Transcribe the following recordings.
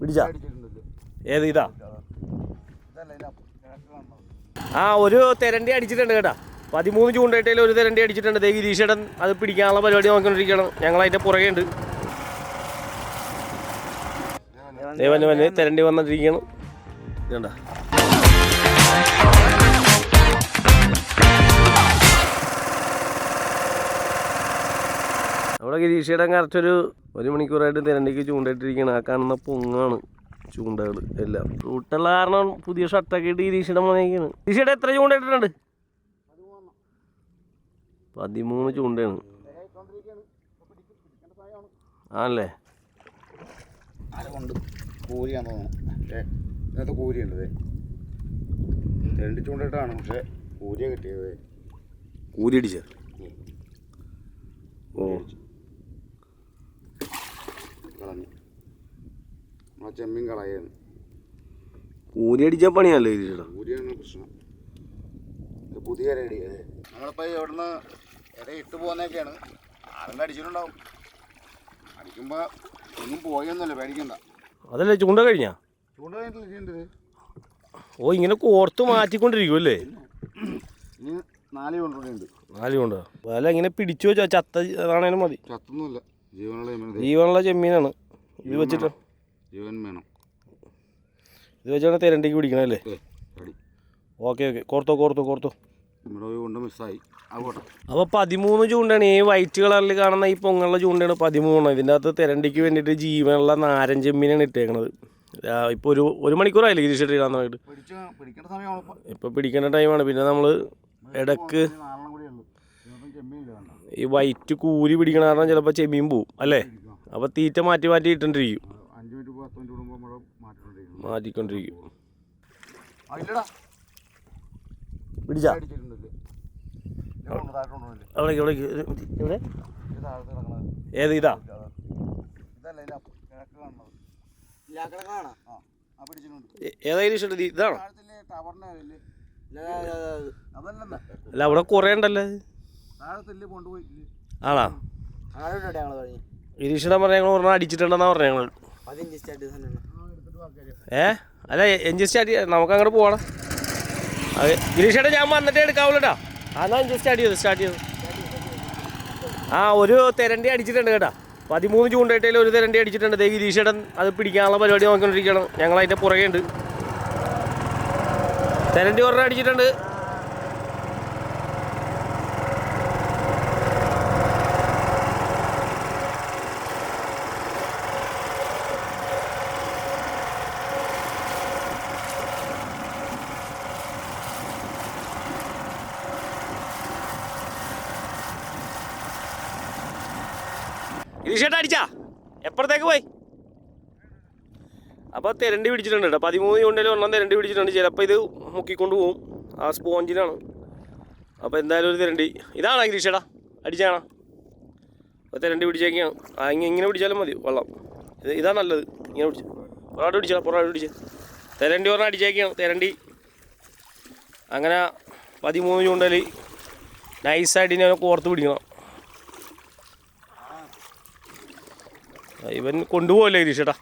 പിടിച്ചാ. ഏത് ഇതാ. ആ ഒരു തെരണ്ടി അടിച്ചിട്ടുണ്ട് കേട്ടാ. പതിമൂന്ന് ചൂണ്ടയിട്ടയിൽ ഒരു തെരണ്ടി അടിച്ചിട്ടുണ്ട്. ദേവി ഗിരീഷേടൻ അത് പിടിക്കാനുള്ള പരിപാടി നോക്കിക്കൊണ്ടിരിക്കണം ഞങ്ങൾ അതിന്റെ പുറകെ ഉണ്ട് ദേവന് വന്ന് തെരണ്ടി വന്നിട്ടിരിക്കണം ഇതുണ്ട? അവിടെ ഗിരീഷേടൻ കറക്റ്റ് ഒരു മണിക്കൂറായിട്ട് തിരണ്ടിക്ക് ചൂണ്ടയിട്ടിരിക്കണം. ആ കാണുന്ന പൊങ്ങാണ് ചൂണ്ടകൾ എല്ലാം. റൂട്ടുള്ള കാരണം പുതിയ ഷർട്ടൊക്കെ ഇട്ട് ഇരീഷയുടെ മോനേക്കാണ് ഇരീഷയുടെ എത്ര ചൂണ്ടയിട്ടിട്ടുണ്ട്? പതിമൂന്ന് ചൂണ്ടയാണ്. ആണല്ലേ? കൂരിയാന്ന് തോന്നുന്നു. കൂരിയുണ്ട് രണ്ട് ചൂണ്ടിട്ടാണ് പക്ഷെ കൂരിയ കിട്ടിയത്. ഊരിയടിച്ച ഓ. കളഞ്ഞു. ആ ചെമ്മീൻ കളയുന്നു ഊരിയടിച്ച പണിയല്ലേ ഗിരീഷയുടെ കൂരിയാണ് പ്രശ്നം. ഇത് പുതിയ റെഡി നമ്മളിപ്പോൾ ഇവിടുന്ന് ഇട ഇട്ട് പോകുന്നൊക്കെയാണ് ആരെങ്കിലും അടിച്ചിട്ടുണ്ടാവും. അടിക്കുമ്പോൾ ഒന്നും പോയൊന്നുമില്ല പേടിക്കണ്ട. അതല്ലേ ചൂണ്ട കഴിഞ്ഞാ? ചൂണ്ട കഴിഞ്ഞിട്ടില്ല ചെയ്യേണ്ടത് ഓ ഇങ്ങനെ കോർത്ത് മാറ്റിക്കൊണ്ടിരിക്കുമല്ലേ നാല് കൊണ്ടുണ്ട് നാല് ചൂണ്ട. വല ഇങ്ങനെ പിടിച്ചു വെച്ചാ ചത്ത അതാണേലും മതി. ചത്തൊന്നുമില്ല. ജീവനുള്ള ചെമ്മീനാണ് ഇത് വെച്ചിട്ട് ജീവൻ വേണം. ഇത് വെച്ചാണ് തെരണ്ടിക്ക് പിടിക്കണല്ലേ? Okay okay. കോർത്തോ കോർത്തോ കോർത്തോ. അപ്പൊ മിസ്സായി. അപ്പോൾ പതിമൂന്ന് ചൂണ്ടയാണ്. ഈ വൈറ്റ് കളറിൽ കാണുന്ന ഈ പൊങ്ങുള്ള ചൂണ്ടയാണ് പതിമൂന്ന്. ഇതിന്റെ അകത്ത് തെരണ്ടിക്ക് വേണ്ടിയിട്ട് ജീവനുള്ള നാരൻ ചെമ്മീനാണ് ഇട്ടേക്കണത്. ഇപ്പോൾ ഒരു ഒരു മണിക്കൂറായില്ലേ ഗിരീഷ് ഇടാൻ തുടങ്ങിയിട്ട്? ഇപ്പം ഇപ്പോൾ പിടിക്കേണ്ട ടൈമാണ് പിന്നെ നമ്മൾ ഇടയ്ക്ക് ഇനി നാലെണ്ണം കൂടി ഉള്ളൂ ഇതിനകത്തും ചെമ്മീനില്ല വേണ്ട ഈ വൈറ്റ് കൂലി പിടിക്കണ കാരണം ചിലപ്പോൾ ചെമ്മീൻ പോവും അല്ലേ? അപ്പോൾ തീറ്റ മാറ്റി മാറ്റി നമ്മൾ മാറ്റിക്കൊണ്ടിരിക്കും. മാറ്റിക്കൊണ്ടിരിക്കും. ആ ഇല്ലടാ. പിടിച്ചാ? എവിടെ? ഇത് താഴത്ത് ഏത് ഇതാ? ഇതല്ല ഇതിന്റെ അപ്പുറം. കിഴക്ക് കാണുന്നത്. ആ ആ പിടിച്ചിട്ടുണ്ട്. ഏ- ഏതാ ഗിരീഷ് ഇത്? ഇതാണോ? അല്ലേ അവിടെ കുറേ ഉണ്ടല്ലോ. ആണോ? ഗിരീഷിനെ പറഞ്ഞ? ഞങ്ങൾ ഒരെണ്ണം അടിച്ചിട്ടുണ്ടെന്നാ പറഞ്ഞ ഞങ്ങൾ ഏ? അല്ല എഞ്ചിൻ അടി നമുക്ക് അങ്ങോട്ട് പോവാണ് അതെ ഗിരീഷേട്ടാ ഞാൻ വന്നിട്ടേ എടുക്കാവുള്ളൂട്ടാ അതാ എഞ്ചിൻ സ്റ്റാർട്ട് ചെയ്തു സ്റ്റാർട്ട് ചെയ്തു ആ ഒരു തെരണ്ടി അടിച്ചിട്ടുണ്ട് കേട്ടാ. പതിമൂന്ന് ചൂണ്ടായിട്ടേലും ഒരു തെരണ്ടി അടിച്ചിട്ടുണ്ട്. ദേ ഗിരീഷേട്ടൻ അത് പിടിക്കാനുള്ള പരിപാടി നോക്കിക്കൊണ്ടിരിക്കണം ഞങ്ങൾ അതിന്റെ പുറകെ ഉണ്ട് തെരണ്ടി ഒരെണ്ണം അടിച്ചിട്ടുണ്ട്. ഗിരീഷേട്ടാ അടിച്ചാ. എപ്പുറത്തേക്ക് പോയി? അപ്പോൾ തിരണ്ടി പിടിച്ചിട്ടുണ്ട് കേട്ടോ. പതിമൂന്ന് ചൂണ്ടയിൽ ഒന്നാം തിരണ്ടി പിടിച്ചിട്ടുണ്ട്. ചിലപ്പോൾ ഇത് മുക്കിക്കൊണ്ട് പോവും. ആ സ്പോഞ്ചിലാണ്. അപ്പോൾ എന്തായാലും ഒരു തിരണ്ടി. ഇതാണോ ഗിരീഷേടാ അടിച്ചാണോ. അപ്പോൾ തിരണ്ടി പിടിച്ചേക്കാണ്. ഇങ്ങനെ പിടിച്ചാലും മതി. വെള്ളം ഇത് ഇതാണ് നല്ലത്. ഇങ്ങനെ പിടിച്ചു. പുറകോട്ട് പിടിച്ചാ പുറകോട്ട് പിടിച്ച്. തിരണ്ടി പറഞ്ഞാൽ അടിച്ചേക്കാണ്. തിരണ്ടി. അങ്ങനെ പതിമൂന്ന് ചൂണ്ടൽ നൈസായിട്ട് ഇനി അവനെ കോർത്ത് പിടിക്കണം. ഇവൻ കൊണ്ടുപോകല്ലേ ഗിരീഷേട്ടാ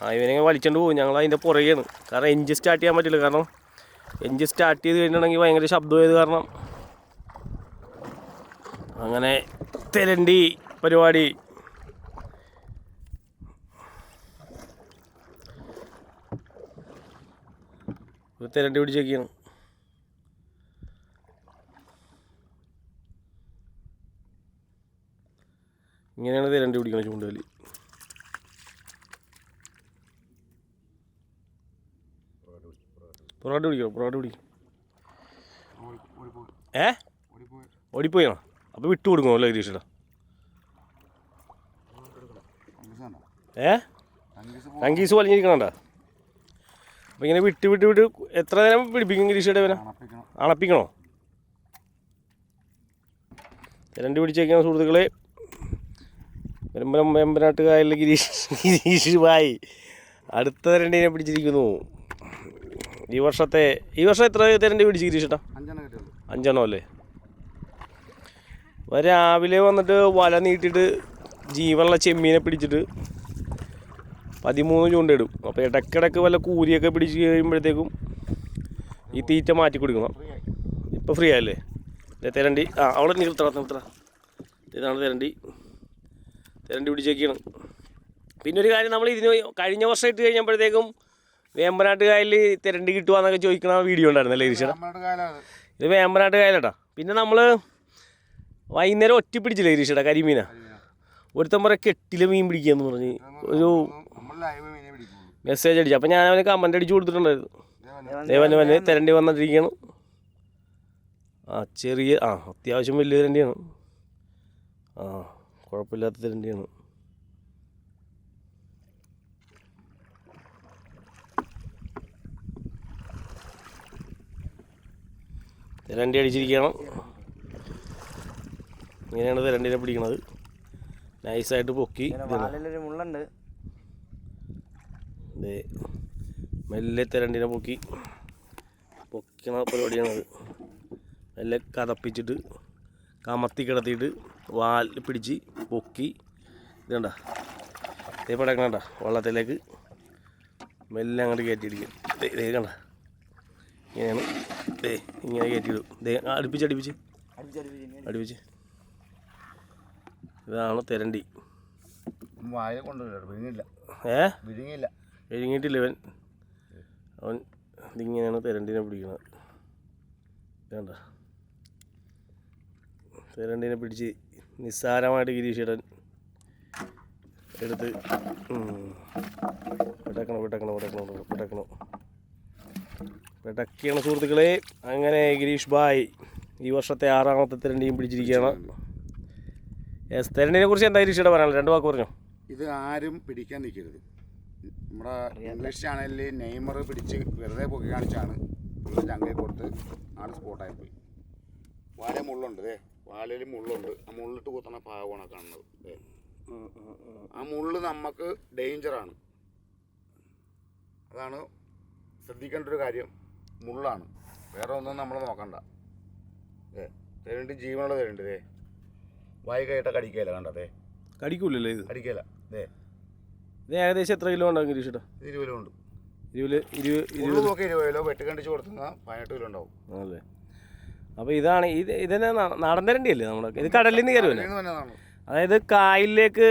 ആ ഇവനെ വലിച്ചോണ്ട് പോകും. ഞങ്ങൾ അതിന്റെ പുറകെയാണ്. കാരണം എഞ്ചിൻ സ്റ്റാർട്ട് ചെയ്യാൻ പറ്റില്ല. കാരണം എഞ്ചിൻ സ്റ്റാർട്ട് ചെയ്ത് കഴിഞ്ഞിട്ടുണ്ടെങ്കിൽ ഭയങ്കര ശബ്ദമായത് കാരണം അങ്ങനെ തെരണ്ടി പരിപാടി. തെരണ്ടി പിടിച്ചേക്കാണ് ഇങ്ങനെയാണ് തെരണ്ടി പിടിക്കണത് ചൂണ്ടൽ പൊറോട്ട പിടിക്കോ പൊറോട്ട പിടിക്കും. ഏ? ഓടിപ്പോയി? ഓടിപ്പോയാണോ അപ്പോൾ വിട്ടു കൊടുക്കണോ അല്ലേ ഗിരീഷടാ അഞ്ച് ഏ? അങ്കീസ് വലിഞ്ഞിരിക്കണണ്ട? അപ്പോൾ ഇങ്ങനെ വിട്ട് വിട്ട് വിട്ട് എത്ര നേരം പിടിപ്പിക്കും ഗിരീഷയുടെ ഇവനെ? അണപ്പിക്കണം. അണപ്പിക്കണോ? രണ്ട് പിടിച്ചേക്കുന്ന സുഹൃത്തുക്കളെ വെമ്പരം വെമ്പനാട്ട് കായലിലെ ഗിരീഷ് ഗിരീഷ് ഭായ്. അടുത്ത തെരണ്ടിനെ പിടിച്ചിരിക്കുന്നു. ഈ വർഷത്തെ ഈ വർഷം എത്ര തെരണ്ടി പിടിച്ച് ഗിരീഷേട്ടാ അഞ്ചെണ്ണം അല്ലേ? രാവിലെ വന്നിട്ട് വല നീട്ടിയിട്ട് ജീവനുള്ള ചെമ്മീനെ പിടിച്ചിട്ട് പതിമൂന്ന് ചൂണ്ടയിടും അപ്പോൾ ഇടയ്ക്കിടയ്ക്ക് വല്ല കൂരിയൊക്കെ പിടിച്ച് കഴിയുമ്പോഴത്തേക്കും ഈ തീറ്റ മാറ്റി കൊടുക്കണം. ഇപ്പോൾ ഫ്രീ ആയല്ലേ? തെരണ്ടി. ആ അവിടെ നിർത്തണം നിർത്തണം ഇതാണ് തെരണ്ടി. തെരണ്ടി പിടിച്ചേക്കാണ്. പിന്നെ ഒരു കാര്യം നമ്മൾ ഇതിന് കഴിഞ്ഞ വർഷം ഇട്ട് കഴിഞ്ഞപ്പോഴത്തേക്കും വേമ്പനാട്ട് കായലിൽ തെരണ്ടി കിട്ടുവാന്നൊക്കെ ചോദിക്കണ വീഡിയോ ഉണ്ടായിരുന്നല്ലേ ഈശ്വര ഇത് വേമ്പനാട്ട് കായലട്ടാ പിന്നെ നമ്മൾ വൈകുന്നേരം ഒറ്റ പിടിച്ചില്ലേ ഗിരീഷേട്ടാ കരിമീന? ഒരുത്തൻ പറയാ കെട്ടിലെ മീൻ പിടിക്കാന്ന് പറഞ്ഞ് ഒരു മെസ്സേജ് അടിച്ചു. അപ്പം ഞാൻ അവന് കമന്റ് അടിച്ചു കൊടുത്തിട്ടുണ്ടായിരുന്നു. ദേവന് വന്ന് തിരണ്ടി വന്നിട്ടിരിക്കുകയാണ് ആ ചെറിയ ആ അത്യാവശ്യം വലിയ തിരണ്ടിയാണ്. ആ. കുഴപ്പമില്ലാത്ത തിരണ്ടിയാണ്. തിരണ്ടി അടിച്ചിരിക്കണം. ഇങ്ങനെയാണ് തിരണ്ടിനെ പിടിക്കണത്. നൈസായിട്ട് പൊക്കി മുള്ളുണ്ട്. മെല്ലെ തിരണ്ടിനെ പൊക്കി. പൊക്കണ പരിപാടിയാണത്. മെല്ലെ കതപ്പിച്ചിട്ട് കമത്തി കിടത്തിയിട്ട് വാൽ പിടിച്ച് പൊക്കി. ഇതണ്ട? ഇതേ പടക്കണണ്ട വള്ളത്തിലേക്ക് മെല്ലെ അങ്ങോട്ട് കയറ്റിയിടിക്കും. ദേ കണ്ട? ഇങ്ങനെയാണ്. ദേ ഇങ്ങനെ കയറ്റിയിടും. ദേ അടുപ്പിച്ച് അടുപ്പിച്ച്. അടുപ്പിച്ച്. ഇതാണ് തെരണ്ടി. വായ കൊണ്ടുവരില്ല ഏ? വിഴുങ്ങിയില്ല. വിഴുങ്ങിയിട്ടില്ല ഇവൻ. അവൻ ഇതിങ്ങനെയാണ് തെരണ്ടിനെ പിടിക്കുന്നത് വേണ്ട തെരണ്ടിനെ പിടിച്ച് നിസ്സാരമായിട്ട് ഗിരീഷേടൻ എടുത്ത് ഉം. പെട്ടക്കണം പെട്ടക്കണം പെട്ടക്കണം പെട്ടക്കണം പെട്ടക്കിയാണ് സുഹൃത്തുക്കളെ അങ്ങനെ ഗിരീഷ് ബായ് ഈ വർഷത്തെ ആറാമത്തെ തെരണ്ടിയും പിടിച്ചിരിക്കുകയാണ്. എസ് തെരണ്ടിനെ കുറിച്ച് എന്താ ഗിരീഷയുടെ പറയാനുള്ളത്? രണ്ട് വാക്ക് പറഞ്ഞു? ഇത് ആരും പിടിക്കാൻ നിൽക്കരുത്. നമ്മുടെ ഇംഗ്ലീഷ് ചാനലിൽ നെയ്മർ പിടിച്ച് വെറുതെ പൊക്കി കാണിച്ചാണ് ചങ്കയിൽ കൊടുത്ത് ആൾ സ്പോട്ടായി പോയി. വാല മുള്ളുണ്ട് ദേ. വാലയിൽ മുള്ളുണ്ട്. ആ മുള്ളിട്ട് കുത്തണ പാകമാണ് കാണുന്നത് ആ മുള്ള് നമുക്ക് ഡേഞ്ചറാണ് അതാണ് ശ്രദ്ധിക്കേണ്ട ഒരു കാര്യം. മുള്ളാണ്. വേറെ ഒന്നും നമ്മൾ നോക്കണ്ട. ഏ തേരണ്ട് ജീവനുള്ള തേരണ്ട് ദേ. വായി കയറ്റ കടിക്കല കണ്ടതേ കടിക്കൂലല്ലേ ഇത്? കടിക്കല ദേ. ഇത് ഏകദേശം എത്ര കിലോ ഉണ്ടാകും ഗിരീഷ് ഇത് ഇരുപത് കിലോ ഉണ്ട്. ഇരുപത് ഇരുപത് ഇരുപത് നോക്കി ഇരുപത് കിലോ വെട്ടുകണ്ടിച്ച് കൊടുത്തുന്ന പതിനെട്ട് കിലോ ഉണ്ടാവും. ആണല്ലേ അപ്പോൾ ഇതാണ് ഇത് ഇതന്നെ ന- നാടൻ തരണ്ടിയല്ലേ നമ്മുടെ ഇത് കടലിൽ നിന്ന് കയറുമല്ലേ അതായത് കായലിലേക്ക്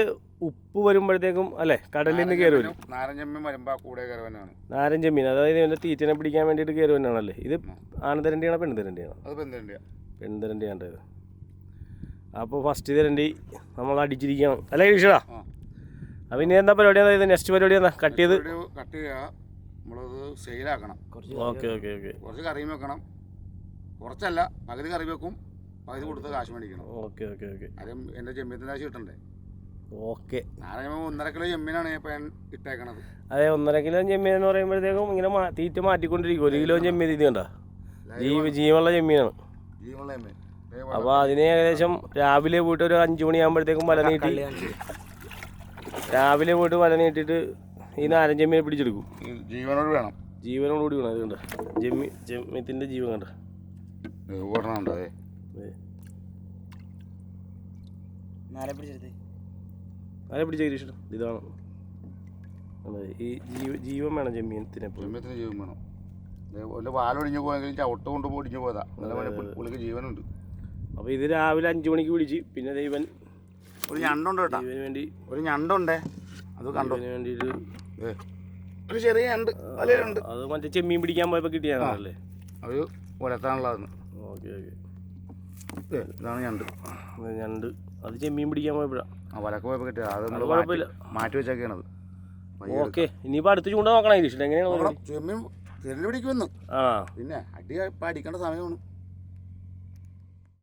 ഉപ്പ് വരുമ്പോഴത്തേക്കും അല്ലെ? കടലിൽ നിന്ന് കയറുമല്ലോ നാരഞ്ചമ്മീൻ വരുമ്പോ കൂടെ കയറുവനാണ് നാരൻ അതായത് ഇവന്റെ തീറ്റനെ പിടിക്കാൻ വേണ്ടിയിട്ട് കയറുവന്നാണല്ലേ ഇത് ആനന്ദരണ്ടിയാണ് പെണ്ണുതരണ്ടിയാണ് അത് അപ്പൊ അപ്പോൾ ഫസ്റ്റ് തരണ്ടി നമ്മൾ അടിച്ചിരിക്കണം. അല്ലേ ഈഷാ അപ്പൊ ഇനി എന്താ പരിപാടി? അതായത് നെക്സ്റ്റ് പരിപാടി എന്താ? കട്ട് ചെയ്ത്? കട്ട് ചെയ്യുക. നമ്മളത് സെയിലാക്കണം ഓക്കെ ഓക്കെ ഓക്കെ. കുറച്ച് കറിയും വെക്കണം. കുറച്ചല്ല പകുതി കറി വെക്കും പകുതി കൊടുത്ത് കാശ് മേടിക്കണം. Okay okay okay. അതും എന്റെ ചെമ്മീത്തിന്റെ കാശ് കിട്ടണ്ടേ? ഓക്കെ. നാളെ ഒന്നര കിലോ ചെമ്മീനാണ് ഇപ്പം ഇട്ടേക്കണത്. അതെ ഒന്നര കിലോ ചെമ്മീൻ എന്ന് പറയുമ്പോഴത്തേക്കും ഇങ്ങനെ തീറ്റ മാറ്റിക്കൊണ്ടിരിക്കും. ഒരു കിലോ ചെമ്മീൻ ഇത് കണ്ട? ജീവ ജീവനുള്ള ചെമ്മീനാണ്. ജീവനുള്ള ചെമ്മീൻ. അപ്പോൾ അതിന് ഏകദേശം രാവിലെ പോയിട്ട് ഒരു അഞ്ചു മണിയാകുമ്പോഴത്തേക്കും വല നീട്ടി രാവിലെ പോയിട്ട് വല നീട്ടിയിട്ട് ഈ നാരൻ ചെമ്മീനെ പിടിച്ചെടുക്കും. ജീവനോട് വേണം. ജീവനോട് കൂടി വേണം അത് കണ്ട? ജമ്മി ജമ്മിത്തിന്റെ ജീവൻ കണ്ട? ഓടണമുണ്ട് അതെ നാരെ പിടിച്ചെടുത്ത്? ആരെ പിടിച്ച ഗിരീഷ്? ഇതാണ്. അതെ ഈ ജീവ ജീവൻ വേണം ജമ്മീനത്തിനെ എപ്പോഴും ചെമ്മീത്തിന് ജീവൻ വേണം. ഇതേപോലെ പാലൊടിഞ്ഞു പോയെങ്കിലും ചവിട്ട് കൊണ്ട് പൊടിഞ്ഞു പോയതാ. നല്ല പുള്ളിക്ക് ജീവനുണ്ട്. അപ്പോൾ ഇത് രാവിലെ അഞ്ച് മണിക്ക് വിളിച്ച്. പിന്നെ ദൈവൻ ഒരു ഞണ്ടുണ്ട് കേട്ടോ. ഇവന് വേണ്ടി ഒരു ഞണ്ടുണ്ടേ. അത് കണ്ടോ? ജീവന് വേണ്ടിയിട്ട് ഒരു ചെറിയ ഞണ്ട്. വലയുണ്ട് അത് മറ്റേ ചെമ്മീൻ പിടിക്കാൻ പോയപ്പോൾ കിട്ടിയാണല്ലേ അത് ഉലത്താനുള്ളതെന്ന് ഓക്കെ ഓക്കെ. ദേ, ഇതാണ് ഞണ്ട്. ഞണ്ട്. അത് ചെമ്മീൻ പിടിക്കാൻ പോയപ്പോഴാണ് ആ വലക്ക പോയപ്പോൾ കിട്ടിയത്. അത് നമ്മൾ കുഴപ്പമില്ല. മാറ്റി വെച്ചേക്കാണത് ഓക്കെ ഇനിയിപ്പോൾ അടുത്ത് ചൂണ്ട നോക്കണം ഗിരീഷ് എങ്ങനെയാണ് ചെമ്മീൻ തെരഞ്ഞു പിടിക്കുമെന്ന്. ആ. പിന്നെ അടി ഇപ്പം അടിക്കേണ്ട സമയമാണ്.